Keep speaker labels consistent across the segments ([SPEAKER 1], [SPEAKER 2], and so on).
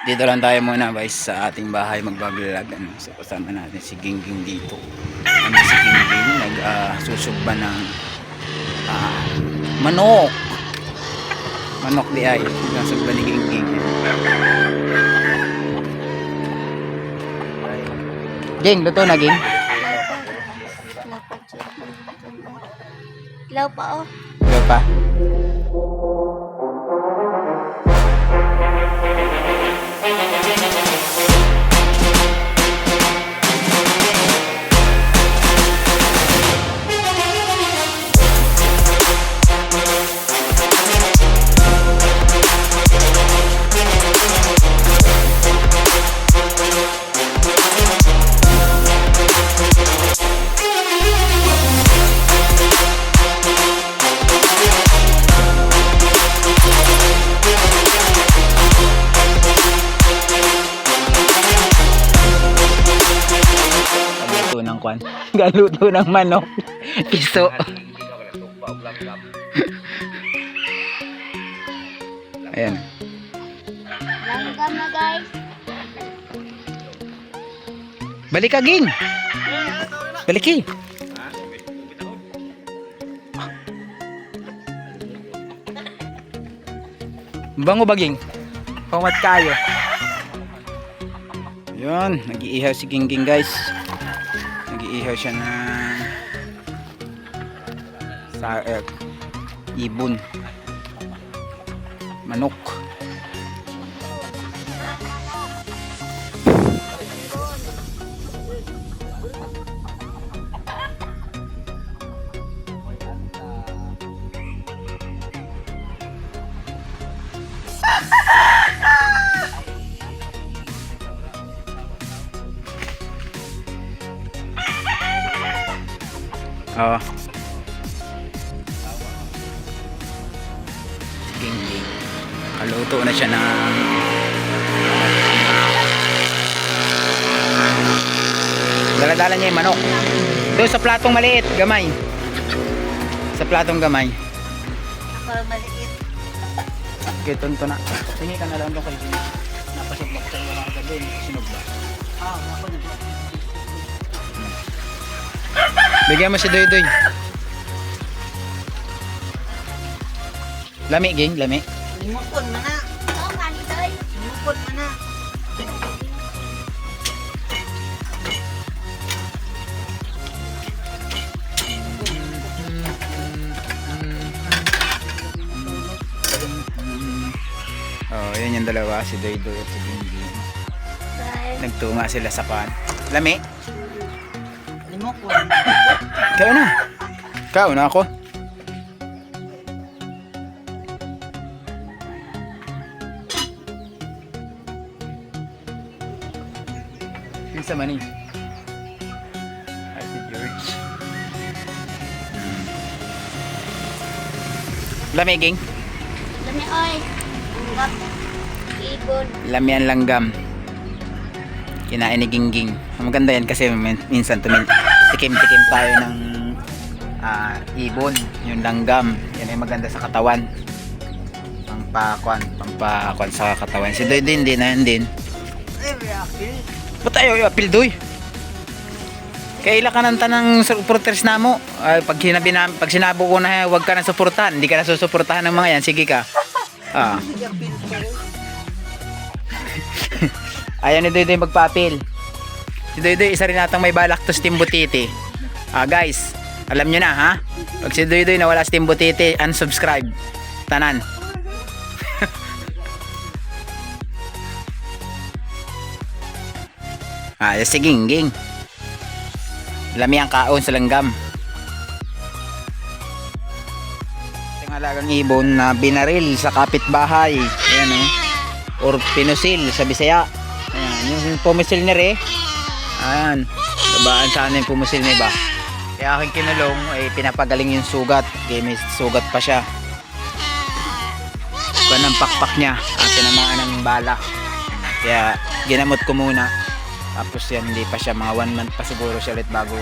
[SPEAKER 1] Dito lang tayo muna guys sa ating bahay magbablog ano. So kasama natin si Gingging dito. Ano si Gingging nag uh, susugba ng ah, manok. Manok di ay. Nasugba ni Gingging. Ging, luto na Ging.
[SPEAKER 2] Ilaw pa oh.
[SPEAKER 1] Ano pa? Galuto ng manok. Piso. Ayan.
[SPEAKER 2] Langgam na guys.
[SPEAKER 1] Balik ka, Ging. Balik eh. Bango ba, Ging? Pamat kayo. Yun, nag-iihaw si Gingging guys. Nag-iihaw siya ng sa eh, ibon. Manok. Oo. Gingging. Kaluto na siya ng Daladala niya yung manok. Doon sa platong maliit, gamay. Sa platong gamay.
[SPEAKER 2] Ako maliit.
[SPEAKER 1] Okay, tonto na. Tingin ka na lang doon kay Gingging. Napasublok sa iyo mga gabi. Sinog ba?
[SPEAKER 2] Ah, ako na.
[SPEAKER 1] Bigyan mo si Doy Doy. Lami, Ging. Lami.
[SPEAKER 2] Limupon man na. Oo, kanitoy. Limupon man na.
[SPEAKER 1] Oh, yan yung dalawa, si Doy Doy at si Gingging.
[SPEAKER 2] Dahil
[SPEAKER 1] Nagtunga sila sa pan. Lami. Kaya na. Kao na ako. Yung sa mani. Ay, si George. Hmm. Lamiging.
[SPEAKER 2] Dami oy. Anggap. Ibon.
[SPEAKER 1] Lamian langgam. Kinain ni Gingging. Maganda yan kasi min- minsan tumin tikim-tikim tayo ng ah, ibon, yung langgam. Yan ay maganda sa katawan. Pampakwan, pampakwan sa katawan. Si Doy din, din, din, din. Ba't tayo apil Doy? Kaila ka ng tanang supporters na mo. Ay, pag, hinabi na, pag sinabo ko na huwag ka na suportahan, hindi ka na susuportahan ng mga yan, sige ka. Ah. Ayan ni Doydoy magpapil. Si Doydoy, isa rin natang may balak to sa Timbutiti. Ah, guys, alam nyo na ha? Pag si Doydoy nawala sa Timbutiti, unsubscribe. Tanan. ah, si Gingging. Lami ang kaon sa langgam. Ang ibon na binaril sa kapitbahay. Ayan oh or pinusil sa Bisaya. Ayan, yung pumisil ni Re. Ayan, babaan sana yung pumisil ni ba. Kaya aking kinulong ay pinapagaling yung sugat. Kaya may sugat pa siya. Kaya ng pakpak niya at tinamaan ng bala. Kaya ginamot ko muna. Tapos yan hindi pa siya mga one month pa siguro siya ulit bago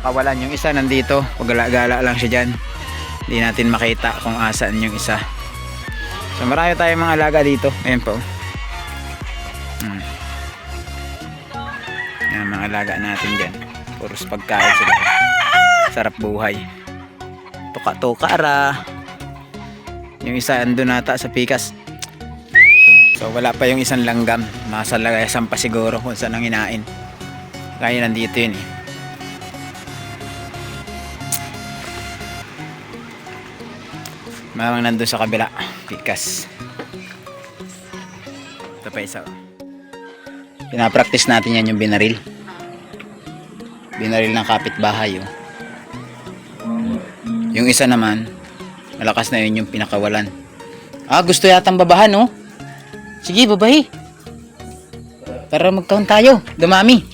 [SPEAKER 1] kawalan yung isa nandito. Pagala-gala lang siya dyan. Hindi natin makita kung asaan yung isa. So marami tayong mga alaga dito. Ayan po. Hmm. Yan, mga alaga natin dyan. Puros pagkain sila. Sarap buhay. Tuka-tuka ra. Yung isa ando nata sa pikas. So wala pa yung isang langgam. Nasa lagayasan pa siguro kung saan ang hinain. Kaya nandito yun eh. Mamang nandun sa kabila. Pikas. Ito pa isa. Pinapractice natin yan yung binaril. Binaril ng kapitbahay oh. Yung isa naman, malakas na yun yung pinakawalan. Ah, gusto yatang babahan oh. Sige, babahi. Para magkaon tayo. Dumami.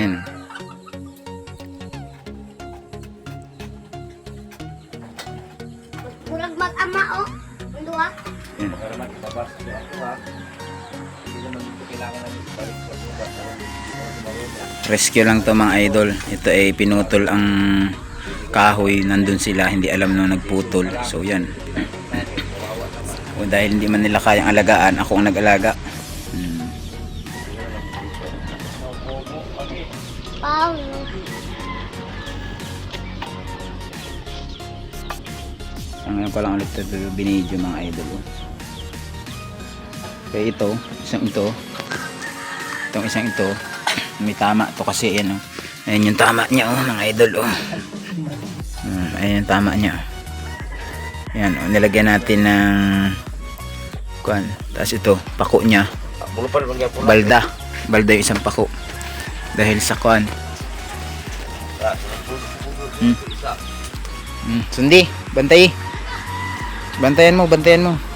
[SPEAKER 1] Yan.
[SPEAKER 2] Murag mag-ama oh. Ang duwa.
[SPEAKER 1] Yan. Rescue lang to mga idol. Ito ay pinutol ang kahoy. Nandun sila. Hindi alam nung nagputol. So yan. O dahil hindi man nila kayang alagaan, ako ang nag-alaga. Hmm. Ang ngayon ko lang ulit ito binidyo mga idol. oh. Kaya ito, isang ito, itong isang ito, may tama to kasi yan oh. Ayan yung tama niya oh mga idol oh. Hmm, ayan yung tama niya. Yan oh, nilagyan natin ng kuan. Tapos ito, pako niya. Balda. Balda yung isang pako. Dahil sa kuan. Hmm. Hmm. Sundi, bantay. Bantayan mo, bantayan mo.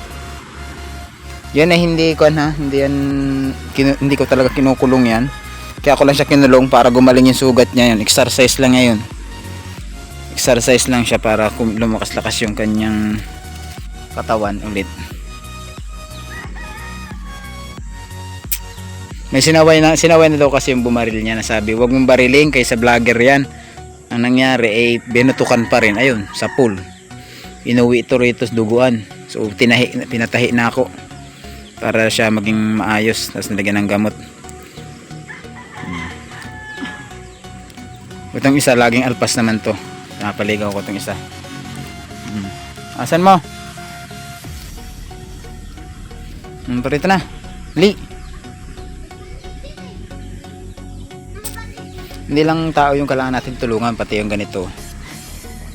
[SPEAKER 1] Yan ay hindi ko ha, hindi yan kinu- hindi ko talaga kinukulong yan. Kaya ako lang siya kinulong para gumaling yung sugat niya yun. Exercise lang ngayon. Exercise lang siya para lumakas-lakas yung kanyang katawan ulit. May sinaway na sinaway na daw kasi yung bumaril niya na sabi, "Huwag mong bariling kaysa vlogger 'yan." Ang nangyari ay binutukan pa rin ayun sa pool. Inuwi ito rito sa duguan. So tinahi pinatahi na ako para siya maging maayos tapos nilagyan ng gamot. Hmm. Itong isa laging alpas naman to. Napaligaw ko itong isa. Hmm. Asan mo? Hmm, parito na. Li. Hindi lang tao yung kailangan natin tulungan, pati yung ganito.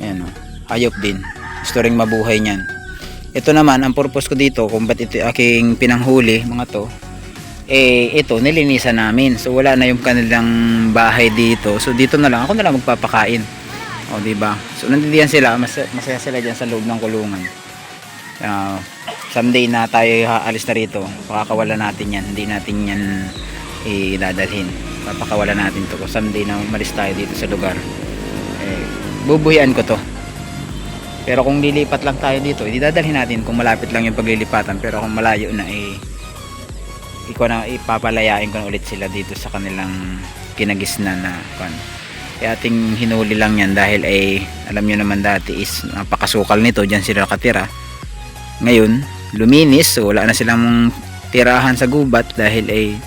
[SPEAKER 1] Ayan o. Hayop din. Gusto ring mabuhay niyan. Ito naman, ang purpose ko dito, kung ba't ito aking pinanghuli, mga to, eh, ito, nilinisan namin. So, wala na yung kanilang bahay dito. So, dito na lang, ako na lang magpapakain. O, di ba? So, nandiyan sila, mas, masaya sila dyan sa loob ng kulungan. Ah, someday na tayo haalis na rito, pakakawala natin yan. Hindi natin yan idadalhin. Papakawala natin to. Someday na umalis tayo dito sa lugar. Eh, bubuhian ko to. Pero kung lilipat lang tayo dito, hindi dadalhin natin kung malapit lang yung paglilipatan. Pero kung malayo na, eh, ikaw na ipapalayain ko na ulit sila dito sa kanilang kinagisnan na kan. Kaya ating hinuli lang yan dahil ay alam nyo naman dati is napakasukal nito, dyan sila nakatira. Ngayon, luminis, so wala na silang tirahan sa gubat dahil ay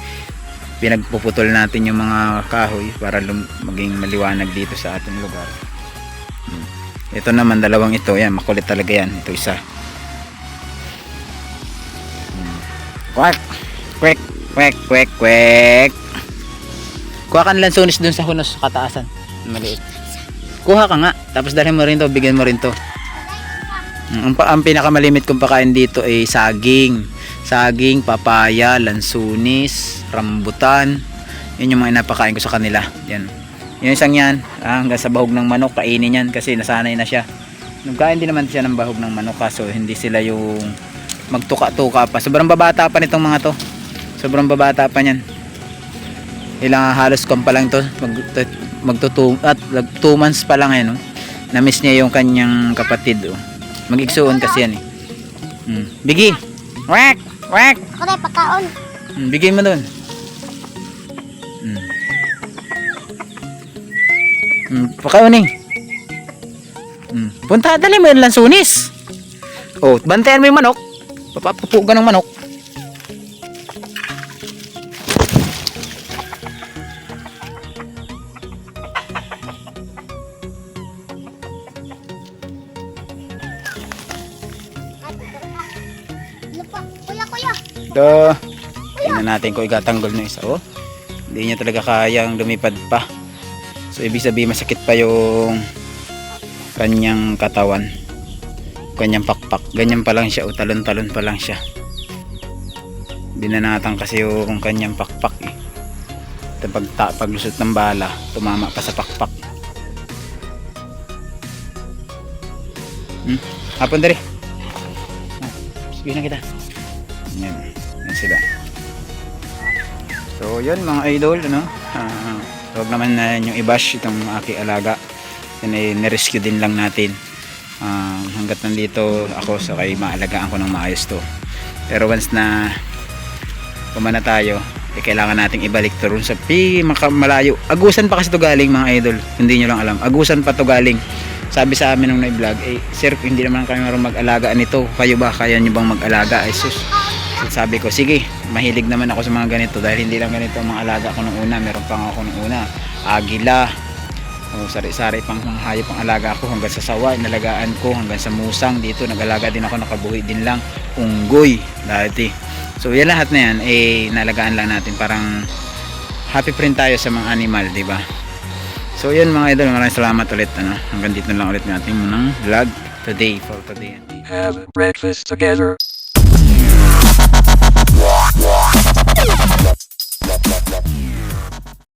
[SPEAKER 1] pinagpuputol natin yung mga kahoy para maging maliwanag dito sa ating lugar. Hmm. Ito naman, dalawang ito, yan, makulit talaga yan. Ito isa. Quack! Quack! Quack! Quack! Quack! Kuha ka ng lansones dun sa hunos sa kataasan. Maliit. Kuha ka nga. Tapos dalhin mo rin to, bigyan mo rin to. Mm, Ang, ang pinakamalimit kong pakain dito ay saging. Saging, papaya, lansunis, rambutan. Yun yung mga inapakain ko sa kanila. Yan. Yung isang yan, ah, hanggang sa bahog ng manok, kainin yan kasi nasanay na siya. Nagkain din naman siya ng bahog ng manok kaso hindi sila yung magtuka-tuka pa. Sobrang babata pa nitong mga to. Sobrang babata pa niyan. Ilang halos kam pa lang to. Mag, at 2 months pa lang eh, no? Na-miss niya yung kanyang kapatid, oh. Mag-igsuon kasi yan, eh. Hmm. Bigi! Wak! Wak!
[SPEAKER 2] Na pagkaon.
[SPEAKER 1] Hmm, bigay mo doon. Mm, pakauning. Mm. Punta dali mo yung lansunis. Oh, bantayan mo yung manok. Papapupugan ng manok. Ito. Tingnan natin kung igatanggol na isa. Oh. Hindi niya talaga kayang lumipad pa. So, ibig sabihin masakit pa yung kanyang katawan. Kanyang pakpak. Ganyan pa lang siya. O talon-talon pa lang siya. Binanatan kasi yung kanyang pakpak eh. Ito pag ta- paglusot ng bala, tumama pa sa pakpak. Hmm? Hapon dali. Ah, Sige na kita. Yan. Yan sila. So, yun mga idol, ano? Ah, huwag naman na yung i-bash itong aking alaga. Yan ay nirescue din lang natin. Ah, hanggat nandito ako sa kay maalagaan ko ng maayos to. Pero once na kumana tayo, eh, kailangan nating ibalik to rin sa malayo. Agusan pa kasi to galing mga idol. Hindi nyo lang alam. Agusan pa to galing. Sabi sa amin nung na-vlog, eh, sir, hindi naman kami marunong mag-alaga nito. Kayo ba? Kaya nyo bang mag-alaga? Ay, sus. Sabi ko, sige, mahilig naman ako sa mga ganito dahil hindi lang ganito ang mga alaga ko nung una. Meron pang ako nung una. Agila, o sari-sari pang mga hayop ang alaga ko hanggang sa sawa, inalagaan ko hanggang sa musang dito. Nagalaga din ako, nakabuhi din lang. Unggoy, dati. So, yan lahat na yan, eh, nalagaan lang natin. Parang happy friend tayo sa mga animal, di ba? So, yun mga idol, maraming salamat ulit. Ano? Hanggang dito lang ulit natin munang vlog today for today.
[SPEAKER 3] Have breakfast together.